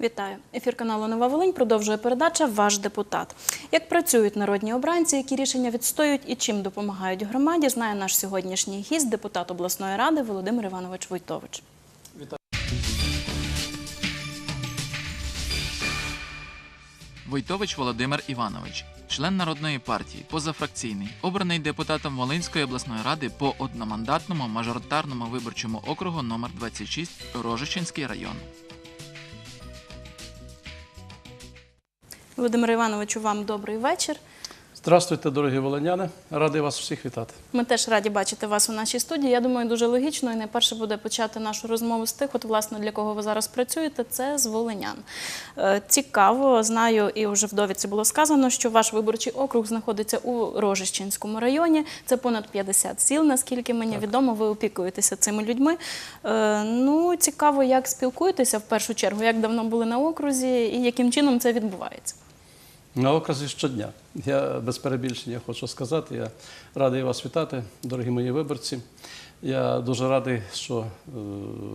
Вітаю! Ефір каналу Нова Волинь продовжує передача Ваш депутат. Як працюють народні обранці, які рішення відстоюють і чим допомагають громаді, знає наш сьогоднішній гість, депутат обласної ради Володимир Іванович Войтович. Войтович Володимир Іванович, член народної партії, позафракційний, обраний депутатом Волинської обласної ради по одномандатному мажоритарному виборчому округу номер 26 Рожичинський район. Володимир Івановичу, вам добрий вечір. Здравствуйте, дорогі волиняни. Радий вас всіх вітати. Ми теж раді бачити вас у нашій студії. Я думаю, дуже логічно і найперше буде почати нашу розмову з тих, от власне для кого ви зараз працюєте, це з волинян. Е, Цікаво, знаю, і вже в довідці було сказано, що ваш виборчий округ знаходиться у Рожищенському районі. Це понад 50 сіл, наскільки мені відомо, ви опікуєтеся цими людьми. Е, Ну, цікаво, як спілкуєтеся в першу чергу, як давно були на окрузі і яким чином це відбувається. На окрузі щодня. Я без перебільшення хочу сказати. Я радий вас вітати, дорогі мої виборці. Я дуже радий, що е,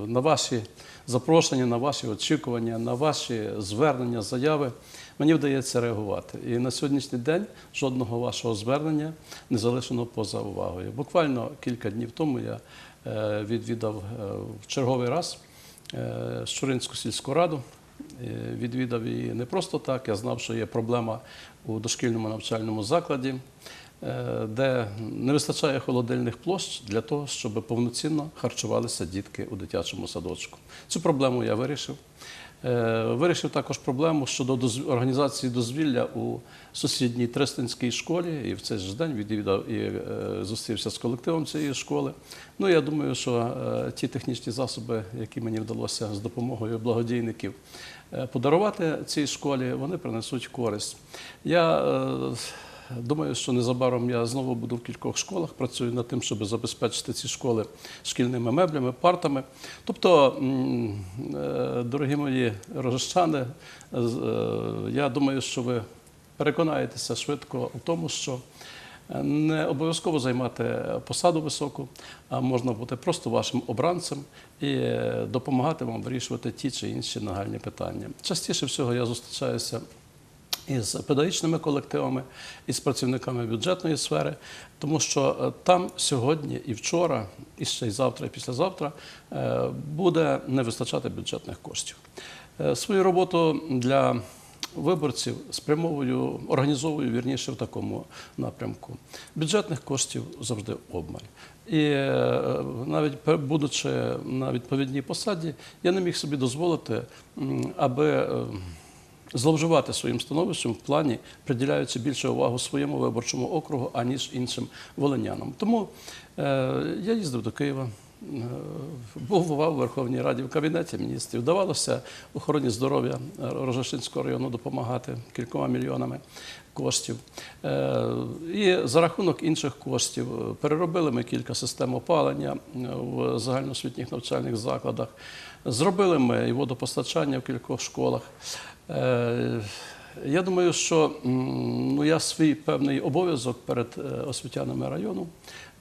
на ваші запрошення, на ваші очікування, на ваші звернення, заяви мені вдається реагувати. І на сьогоднішній день жодного вашого звернення не залишено поза увагою. Буквально кілька днів тому я е, відвідав е, в черговий раз Щуринську сільську раду. Е, Відвідав її не просто так. Я знав, що є проблема у дошкільному навчальному закладі, е, де не вистачає холодильних площ для того, щоб повноцінно харчувалися дітки у дитячому садочку. Цю проблему я вирішив. Е, Вирішив також проблему щодо організації дозвілля у сусідній Трестинській школі. І в цей ж день відвідав і зустрівся з колективом цієї школи. Ну я думаю, що ті технічні засоби, які мені вдалося з допомогою благодійників подарувати цій школі, вони принесуть користь. Я е, Думаю, що незабаром я знову буду в кількох школах. Працюю над тим, щоб забезпечити ці школи шкільними меблями, партами. Тобто, е, дорогі мої рожищани, е, я думаю, що ви переконаєтеся швидко у тому, що е, не обов'язково займати посаду високу, а можна бути просто вашим обранцем і допомагати вам вирішувати ті чи інші нагальні питання. Частіше всього я зустрічаюся із педагогічними колективами, із працівниками бюджетної сфери, тому що е, там сьогодні і вчора, і ще й завтра, і післязавтра е, буде не вистачати бюджетних коштів. Е, Свою роботу для виборців спрямовую, організовую вірніше в такому напрямку. Бюджетних коштів завжди обмаль. І е, навіть будучи на відповідній посаді, я не міг собі дозволити, аби е, зловживати своїм становищем в плані, приділяючи більше увагу своєму виборчому округу, аніж іншим волинянам. Тому е, я їздив до Києва. Е, Бував у Верховній Раді в кабінеті міністрів. Вдавалося охороні здоров'я Рожешинського району допомагати кількома мільйонами коштів. Е, І за рахунок інших коштів е, переробили ми кілька систем опалення е, в загальноосвітніх навчальних закладах. Зробили ми і водопостачання в кількох школах. Я думаю, що ну, я свій певний обов'язок перед е, освітянами району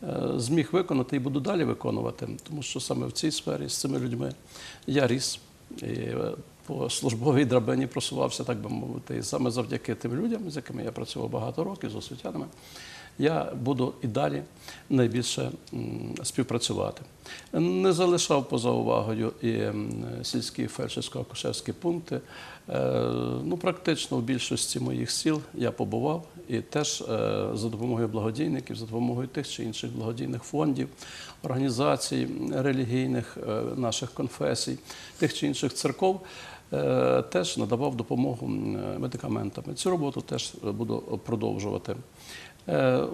е, зміг виконати і буду далі виконувати, тому що саме в цій сфері з цими людьми я ріс і е, по службовій драбині просувався, так би мовити, і саме завдяки тим людям, з якими я працював багато років, з освітянами, я буду і далі найбільше співпрацювати. Не залишав поза увагою і сільські фельдшерсько-акушерські пункти. Е, Ну, практично в більшості моїх сіл я побував і теж е, за допомогою благодійників, за допомогою тих чи інших благодійних фондів, організацій релігійних е, наших конфесій, тих чи інших церков. Теж надавав допомогу медикаментами. Цю роботу теж буду продовжувати. Е,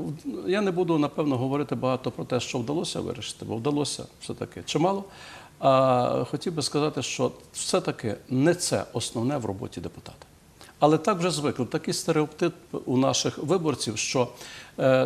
Я не буду напевно говорити багато про те, що вдалося вирішити, бо вдалося все-таки чимало. А хотів би сказати, що все-таки не це основне в роботі депутата. Але так вже звикли. Такий стереотип у наших виборців, що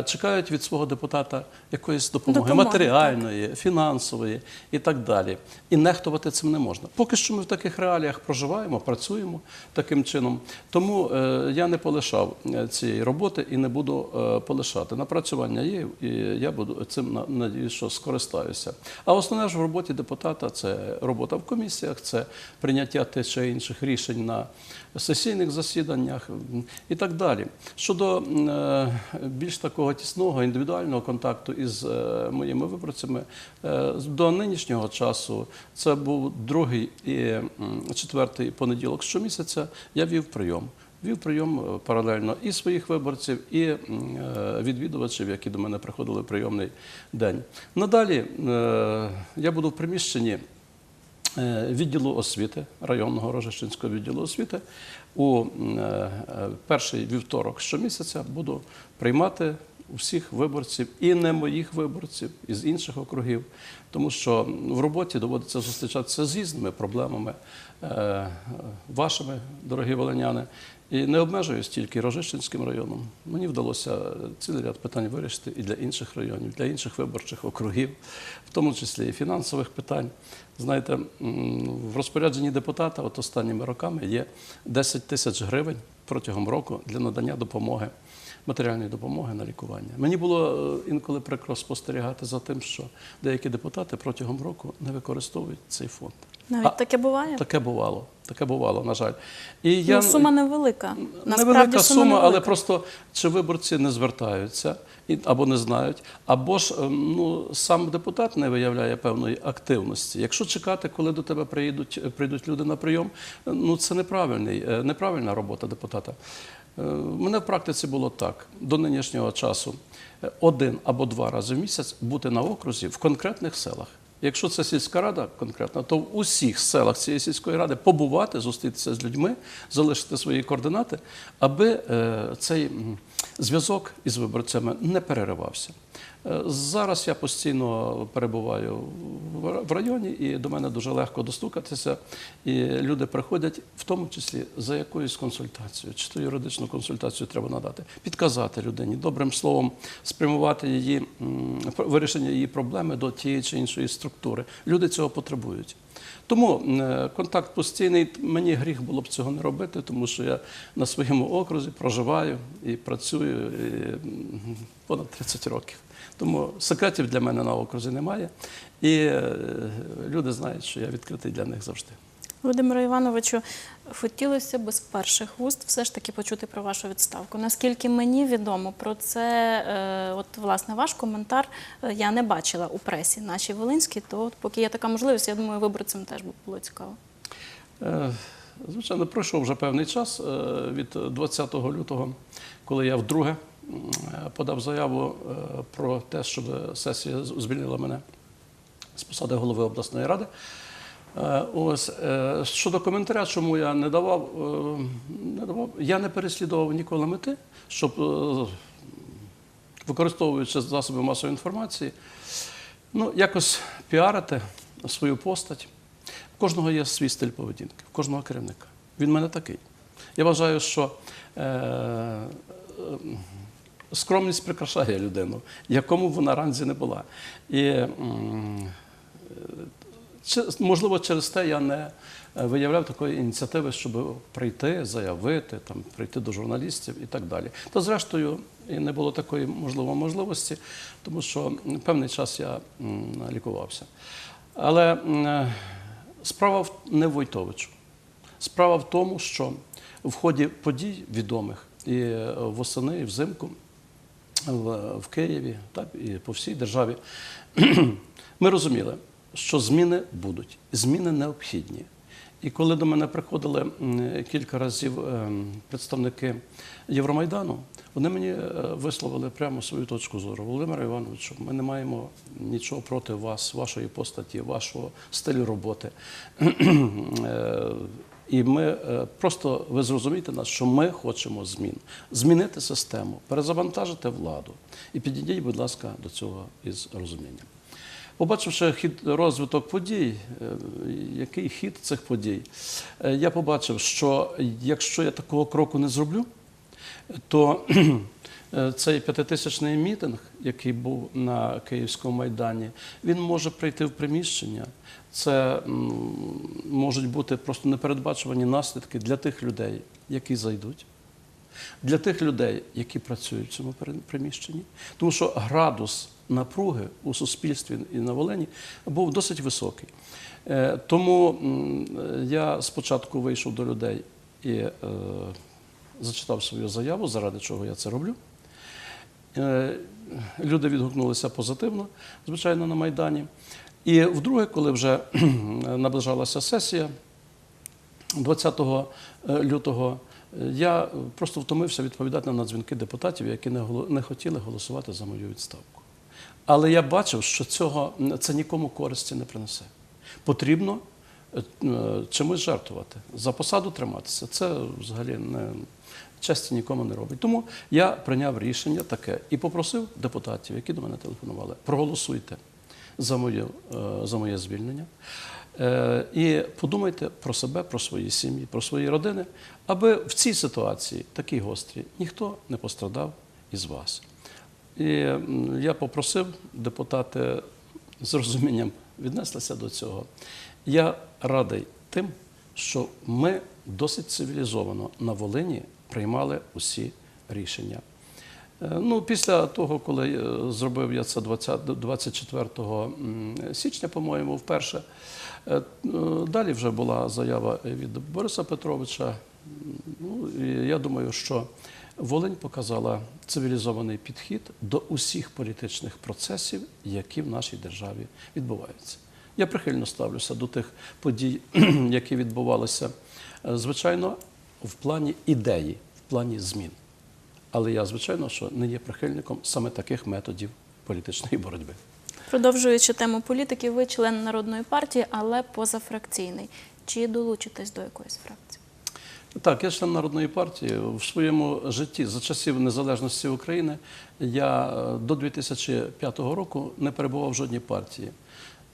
чекають від свого депутата якоїсь допомоги, Допомоги, матеріальної, фінансової і так далі. І нехтувати цим не можна. Поки що ми в таких реаліях проживаємо, працюємо таким чином. Тому е, я не полишав е, цієї роботи і не буду е, полишати. Напрацювання є, і я буду цим на- надіюсь, що скористаюся. А основне ж в роботі депутата це робота в комісіях, це прийняття тих чи інших рішень на сесійних засіданнях і так далі. Щодо е, більш такого тісного індивідуального контакту із е, моїми виборцями, е, до нинішнього часу це був другий і четвертий понеділок щомісяця. Я вів прийом. Вів прийом е, паралельно і своїх виборців, і відвідувачів, які до мене приходили в прийомний день. Надалі я буду в приміщенні відділу освіти, районного Рожищенського відділу освіти. У е, е, перший вівторок щомісяця буду приймати усіх виборців і не моїх виборців, із інших округів, тому що в роботі доводиться зустрічатися з різними проблемами е, вашими, дорогі волиняни. І не обмежуюсь тільки Рожищенським районом. Мені вдалося цілий ряд питань вирішити і для інших районів, для інших виборчих округів, в тому числі і фінансових питань. Знаєте, в розпорядженні депутата от останніми роками є 10 тисяч гривень протягом року для надання допомоги, матеріальної допомоги на лікування. Мені було е, інколи прикро спостерігати за тим, що деякі депутати протягом року не використовують цей фонд. Навіть А, таке буває. Таке бувало, таке бувало, на жаль. І Ну, сума невелика. Насправді Невелика сума сума, але просто чи виборці не звертаються або не знають, або ж ем, ну, сам депутат не виявляє певної активності. Якщо чекати, коли до тебе приїдуть, е, прийдуть люди на прийом, е, ну це неправильний, неправильна робота депутата. Е, В мене в практиці було так до нинішнього часу: е, один або два рази в місяць бути на окрузі в конкретних селах. Якщо це сільська рада конкретно, то в усіх селах цієї сільської ради побувати, зустрітися з людьми, залишити свої координати, аби е, цей зв'язок із виборцями не переривався. Зараз я постійно перебуваю в- районі, і до мене дуже легко достукатися. І люди приходять, в тому числі за якоюсь консультацією, чи то юридичну консультацію треба надати, підказати людині, добрим словом спрямувати її вирішення її проблеми до тієї чи іншої структури. Люди цього потребують. Тому е, контакт постійний. Мені гріх було б цього не робити, тому що я на своєму окрузі проживаю і працюю понад 30 років. Тому секретів для мене на окрузі немає. І е, люди знають, що я відкритий для них завжди. Володимиру Івановичу, хотілося б з перших вуст все ж таки почути про вашу відставку. Наскільки мені відомо про це, е, от власне ваш коментар е, я не бачила у пресі нашій Волинській, то от поки є така можливість, я думаю, виборцям теж було цікаво. Звичайно, пройшов вже певний час від 20 лютого, коли я вдруге подав заяву е, про те, щоб сесія звільнила мене з посади голови обласної ради. Е, Ось е, щодо коментаря, чому я не давав, е, не давав, я не переслідував ніколи мети, щоб е, використовуючи засоби масової інформації, ну, якось піарити свою постать. У кожного є свій стиль поведінки, в кожного керівника. Він в мене такий. Я вважаю, що е, е, скромність прикрашає людину, якому вона ранзі не була. І, можливо, через те я не е, виявляв такої ініціативи, щоб прийти, заявити, там, прийти до журналістів і так далі. Та зрештою і не було такої можливо можливості, тому що певний час я лікувався. Але справа не в Войтовичу. Справа в тому, що в ході подій відомих і е, восени, і взимку в, в Києві, так, і по всій державі, ми розуміли, що зміни будуть, зміни необхідні. І коли до мене приходили кілька разів ем, представники Євромайдану, вони мені е, висловили прямо свою точку зору. Володимир Івановичу, ми не маємо нічого проти вас, вашої постаті, вашого стилю роботи. І ми е, просто ви зрозумієте нас, що ми хочемо змін, змінити систему, перезавантажити владу. І підійдіть, будь ласка, до цього із розумінням. Побачивши хід розвиток подій, е, який хід цих подій, е, я побачив, що якщо я такого кроку не зроблю, то цей п'ятитисячний мітинг, який був на Київському майдані, він може прийти в приміщення. Це можуть бути просто непередбачувані наслідки для тих людей, які зайдуть, для тих людей, які працюють в цьому приміщенні. Тому що градус напруги у суспільстві і на Волині був досить високий. Е, Тому я спочатку вийшов до людей і е, зачитав свою заяву, заради чого я це роблю. Е, Люди відгукнулися позитивно, звичайно, на Майдані. І вдруге, коли вже наближалася сесія, 20 лютого, е, я просто втомився відповідати на дзвінки депутатів, які не хотіли голосувати за мою відставку. Але я бачив, що цього це нікому користі не принесе. Потрібно е, е, чимось жертвувати, за посаду триматися. Це взагалі не честі нікому не робить. Тому я прийняв рішення таке і попросив депутатів, які до мене телефонували, проголосуйте за моє, е, за моє звільнення. Е, І подумайте про себе, про свої сім'ї, про свої родини, аби в цій ситуації, такій гострій, ніхто не пострадав із вас. І я попросив депутати з розумінням віднеслися до цього. Я радий тим, що ми досить цивілізовано на Волині приймали усі рішення. Е, Ну, після того, коли е, зробив я це 20, 24 січня, по-моєму, вперше. е, Далі вже була заява від Бориса Петровича. Ну, і я думаю, що Волинь показала цивілізований підхід до усіх політичних процесів, які в нашій державі відбуваються. Я прихильно ставлюся до тих подій, які відбувалися, звичайно, в плані ідеї, в плані змін. Але я, звичайно, що не є прихильником саме таких методів політичної боротьби. Продовжуючи тему політики, ви член народної партії, але позафракційний. Чи долучитесь до якоїсь фракції? Так, я член народної партії. В своєму житті за часів незалежності України я е, до 2005 року не перебував в жодній партії.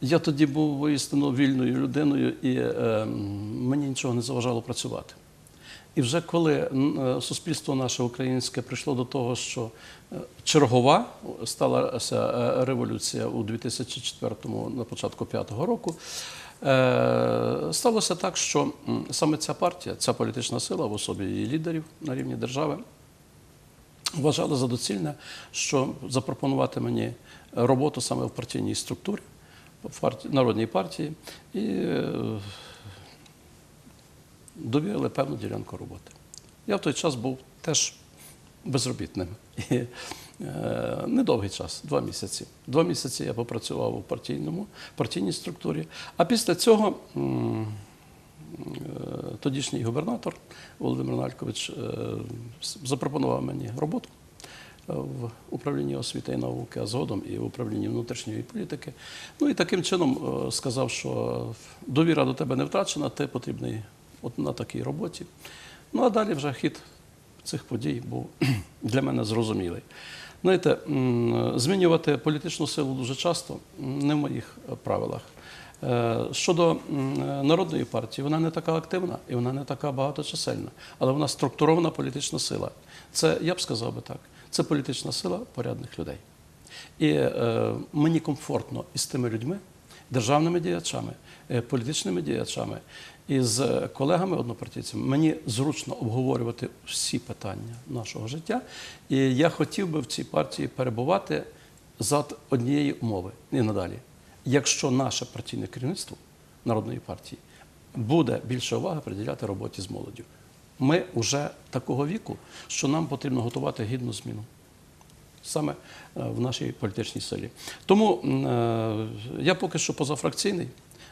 Я тоді був воістину вільною людиною, і е, мені нічого не заважало працювати. І вже коли е, суспільство наше українське прийшло до того, що е, чергова сталася е, революція у 2004-му, на початку 5-го року, сталося так, що саме ця партія, ця політична сила в особі її лідерів на рівні держави вважала за доцільне, що запропонувати мені роботу саме в партійній структурі, в народній партії, і довірили певну ділянку роботи. Я в той час був теж безробітним. І, е, недовгий час, два місяці. Два місяці я попрацював у партійному, партійній структурі. А після цього е, тодішній губернатор Володимир Налькович е, запропонував мені роботу е, в управлінні освіти і науки, а згодом і в управлінні внутрішньої політики. Ну і таким чином е, сказав, що довіра до тебе не втрачена, ти потрібний от на такій роботі. Ну а далі вже хід цих подій був для мене зрозумілий. Знаєте, змінювати політичну силу дуже часто не в моїх правилах. Е, Щодо народної партії, вона не така активна і вона не така багаточисельна, але вона структурована політична сила. Це, я б сказав би так, це політична сила порядних людей. І е, мені комфортно із тими людьми, державними діячами, е, політичними діячами і з колегами однопартійцями. Мені зручно обговорювати всі питання нашого життя. І я хотів би в цій партії перебувати за однієї умови і надалі. Якщо наше партійне керівництво народної партії буде більше уваги приділяти роботі з молоддю. Ми вже такого віку, що нам потрібно готувати гідну зміну саме е, в нашій політичній силі. Тому е, я поки що позафракційний.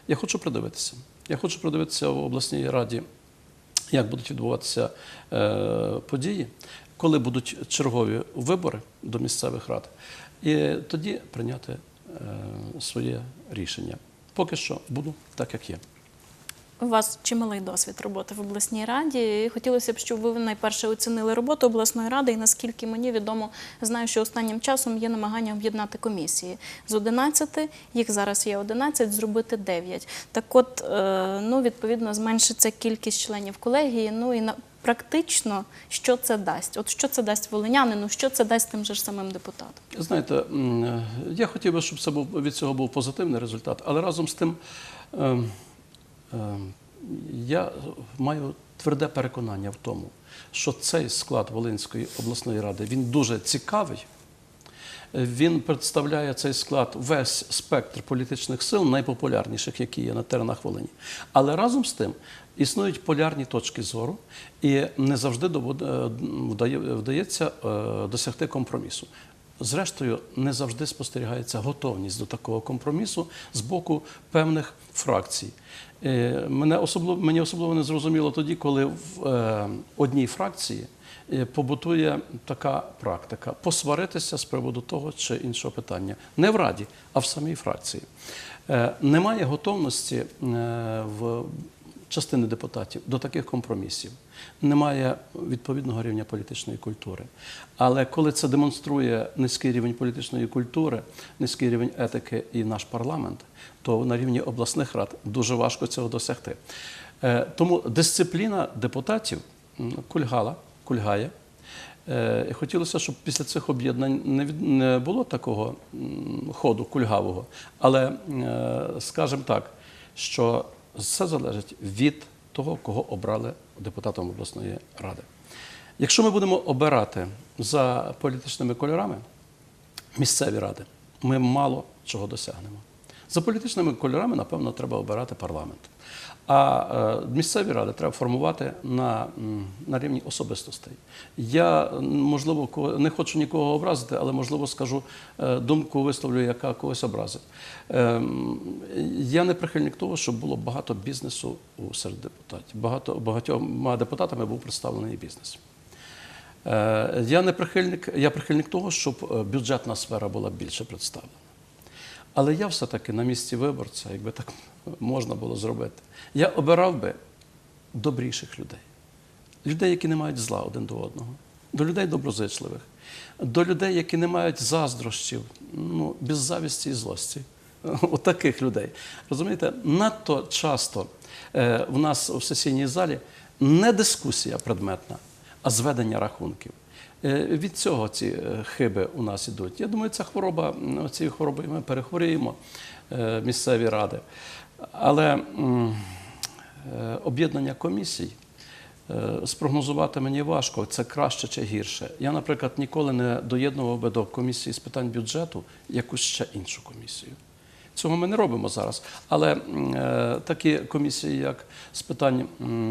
Я хочу придивитися. Я хочу придивитися в обласній раді, як будуть відбуватися е, події, коли будуть чергові вибори до місцевих рад, і тоді прийняти е, своє рішення. Поки що буду так, як є. У вас чималий досвід роботи в обласній раді. Хотілося б, щоб ви найперше оцінили роботу обласної ради. І наскільки мені відомо, знаю, що останнім часом є намагання об'єднати комісії з 11, їх зараз є 11, зробити 9. Так от, е, ну, відповідно, зменшиться кількість членів колегії. Ну і на практично, що це дасть? От що це дасть волинянину, що це дасть тим же ж самим депутатам? Знаєте, е, я хотів би, щоб це був від цього був позитивний результат, але разом з тим ем, я маю тверде переконання в тому, що цей склад Волинської обласної ради він дуже цікавий. Він представляє цей склад весь спектр політичних сил, найпопулярніших, які є на теренах Волині. Але разом з тим існують полярні точки зору, і не завжди е, вдається е, досягти компромісу. Зрештою, не завжди спостерігається готовність до такого компромісу з боку певних фракцій. Е, Мене особливо, мені особливо не зрозуміло тоді, коли в е, одній фракції е, побутує така практика посваритися з приводу того чи іншого питання. Не в Раді, а в самій фракції. Е, Немає готовності е, в частини депутатів до таких компромісів. Немає відповідного рівня політичної культури. Але коли це демонструє низький рівень політичної культури, низький рівень етики і наш парламент, то на рівні обласних рад дуже важко цього досягти. Е, Тому дисципліна депутатів кульгала, кульгає. Е, Хотілося, щоб після цих об'єднань не, було такого ходу кульгавого. Але, е, скажімо так, що все залежить від того, кого обрали депутатом обласної ради. Якщо ми будемо обирати за політичними кольорами місцеві ради, ми мало чого досягнемо. За політичними кольорами, напевно, треба обирати парламент. А е, місцеві ради треба формувати на, на рівні особистостей. Я, можливо, не хочу нікого образити, але можливо скажу е, думку, висловлю, яка когось образить. Ем, Я не прихильник того, щоб було багато бізнесу серед депутатів. Багато багатьма депутатами був представлений бізнес. Е, Я не прихильник, я прихильник того, щоб бюджетна сфера була більше представлена. Але я все-таки на місці виборця, якби так можна було зробити, я обирав би добріших людей. Людей, які не мають зла один до одного, до людей доброзичливих, до людей, які не мають заздрощів, ну, без завісті і злості. От таких людей. Розумієте, надто часто е, в нас в сесійній залі не дискусія предметна, а зведення рахунків. Е, Від цього ці е, хиби у нас ідуть. Я думаю, ця хвороба, цією хворобою ми перехворіємо е, місцеві ради. Але об'єднання комісій спрогнозувати мені важко, це краще чи гірше. Я, наприклад, ніколи не доєднував би до комісії з питань бюджету якусь ще іншу комісію. Цього ми не робимо зараз. Але е, такі комісії, як з питань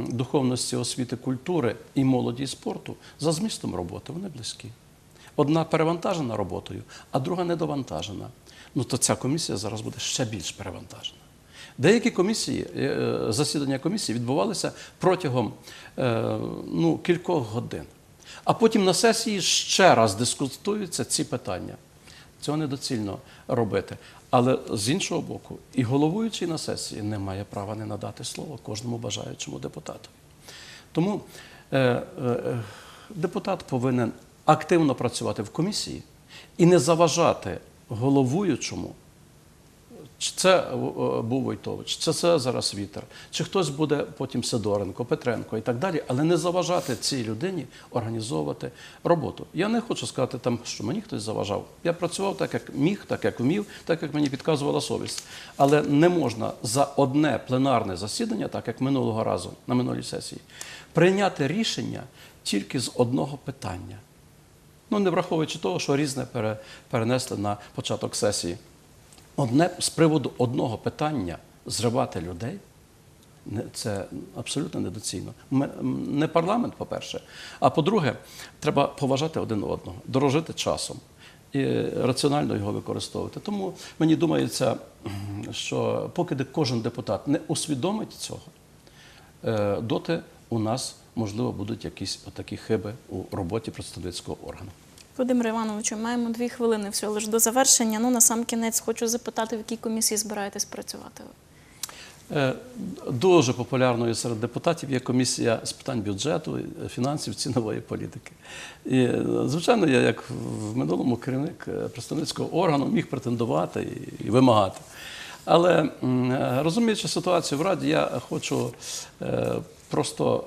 духовності, освіти, культури і молоді і спорту, за змістом роботи вони близькі. Одна перевантажена роботою, а друга недовантажена. Ну то ця комісія зараз буде ще більш перевантажена. Деякі комісії, е, засідання комісії відбувалися протягом е, ну, кількох годин. А потім на сесії ще раз дискутуються ці питання. Цього недоцільно робити. Але з іншого боку, і головуючий на сесії не має права не надати слово кожному бажаючому депутату. Тому е, е, е, депутат повинен активно працювати в комісії і не заважати головуючому. Чи це е, був Войтович, чи це зараз вітер, чи хтось буде потім Сидоренко, Петренко і так далі, але не заважати цій людині організовувати роботу. Я не хочу сказати там, що мені хтось заважав. Я працював так, як міг, так як вмів, так як мені підказувала совість. Але не можна за одне пленарне засідання, так як минулого разу на минулій сесії, прийняти рішення тільки з одного питання. Ну, не враховуючи того, що різне перенесли на початок сесії. Одне з приводу одного питання зривати людей це абсолютно недоцільно. Ми- Не парламент, по-перше. А по-друге, треба поважати один одного, дорожити часом і раціонально його використовувати. Тому мені думається, що поки кожен депутат не усвідомить цього, е, доти у нас можливо будуть якісь такі хиби у роботі представницького органу. Володимир Івановичу, маємо дві хвилини всього лиш до завершення. Ну, на сам кінець хочу запитати, в якій комісії збираєтесь працювати? Е, Дуже популярною серед депутатів є комісія з питань бюджету, фінансів, цінової політики. І, е, звичайно, я, як в минулому керівник е, представницького органу, міг претендувати і, вимагати. Але розуміючи ситуацію в Раді, я хочу просто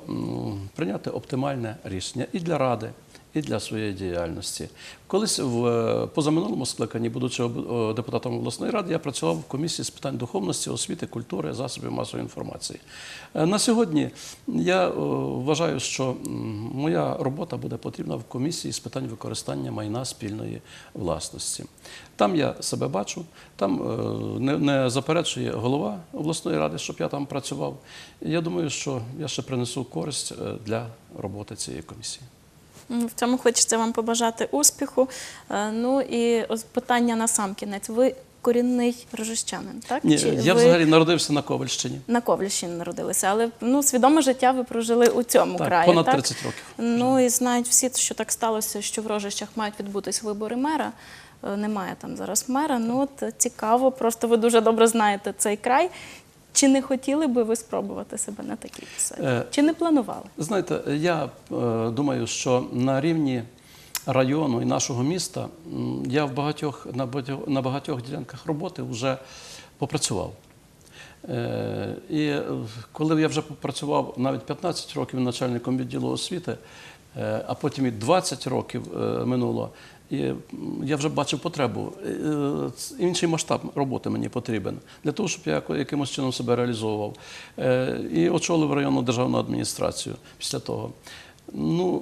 прийняти оптимальне рішення і для ради, і для своєї діяльності. Колись в е, позаминулому скликанні, будучи депутатом обласної ради, я працював в комісії з питань духовності, освіти, культури, засобів масової інформації. Е, На сьогодні я е, вважаю, що моя робота буде потрібна в комісії з питань використання майна спільної власності. Там я себе бачу, там не, заперечує голова обласної ради, щоб я там працював. Я думаю, що я ще принесу користь для роботи цієї комісії. В цьому хочеться вам побажати успіху. Е, Ну і питання на сам кінець. Ви корінний рожищанин, так? Ні, Чи я ви взагалі народився на Ковальщині. на Ковлівщині народилися, але ну, свідоме життя ви прожили у цьому Так, краї. понад так? 30 років. Ну і знають всі, що так сталося, що в Рожищах мають відбутись вибори мера. Е, Немає там зараз мера. Ну от цікаво, просто ви дуже добре знаєте цей край. Чи не хотіли би ви спробувати себе на такій посаді? Е, Чи не планували? Знаєте, я е, думаю, що на рівні району і нашого міста я в багатьох, на, багатьох, на багатьох ділянках роботи вже попрацював. Е, І коли я вже попрацював навіть 15 років начальником відділу освіти, а потім і 20 років минуло, я вже бачив потребу. Е, Інший масштаб роботи мені потрібен для того, щоб я якимось чином себе реалізовував. Е, І очолив районну державну адміністрацію після того. Ну,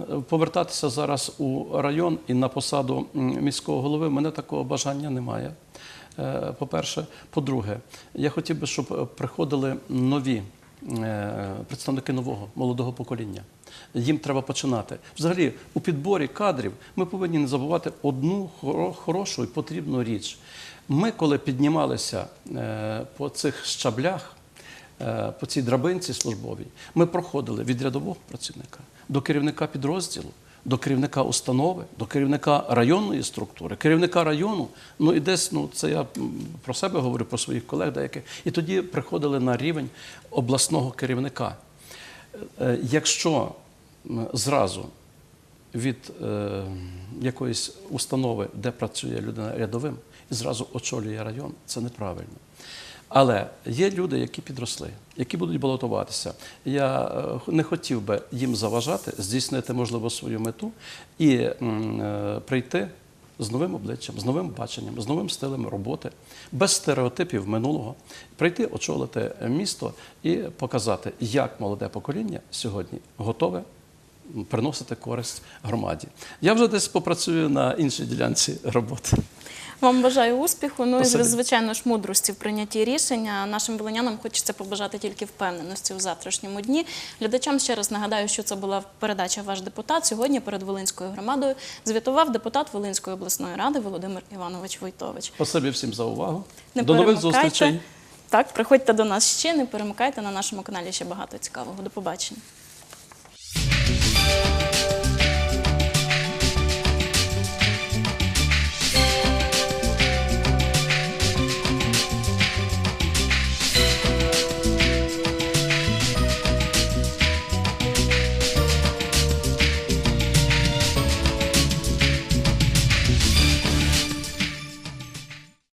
е, повертатися зараз у район і на посаду міського голови мене такого бажання немає. Е, По-перше, по-друге, я хотів би, щоб е, приходили нові е, представники нового молодого покоління. Їм треба починати. Взагалі, у підборі кадрів ми повинні не забувати одну хорошу і потрібну річ. Ми, коли піднімалися е, по цих щаблях, е, по цій драбинці службовій, ми проходили від рядового працівника до керівника підрозділу, до керівника установи, до керівника районної структури, керівника району. Ну і десь, ну це я про себе говорю, про своїх колег деяких. І тоді приходили на рівень обласного керівника. Е, Якщо зразу від е, якоїсь установи, де працює людина рядовим, і зразу очолює район, це неправильно. Але є люди, які підросли, які будуть балотуватися. Я е, не хотів би їм заважати, здійснити, можливо, свою мету і е, прийти з новим обличчям, з новим баченням, з новим стилем роботи, без стереотипів минулого, прийти очолити місто і показати, як молоде покоління сьогодні готове приносити користь громаді. Я вже десь попрацюю на іншій ділянці роботи. Вам бажаю успіху. Ну і звичайно ж мудрості в прийнятті рішення. Нашим волинянам хочеться побажати тільки впевненості у завтрашньому дні. Глядачам ще раз нагадаю, що це була передача Ваш депутат. Сьогодні перед Волинською громадою звітував депутат Волинської обласної ради Володимир Іванович Войтович. Спасибі всім за увагу. Не До нових зустрічей. Так, приходьте до нас ще, не перемикайте на нашому каналі ще багато цікавого. До побачення.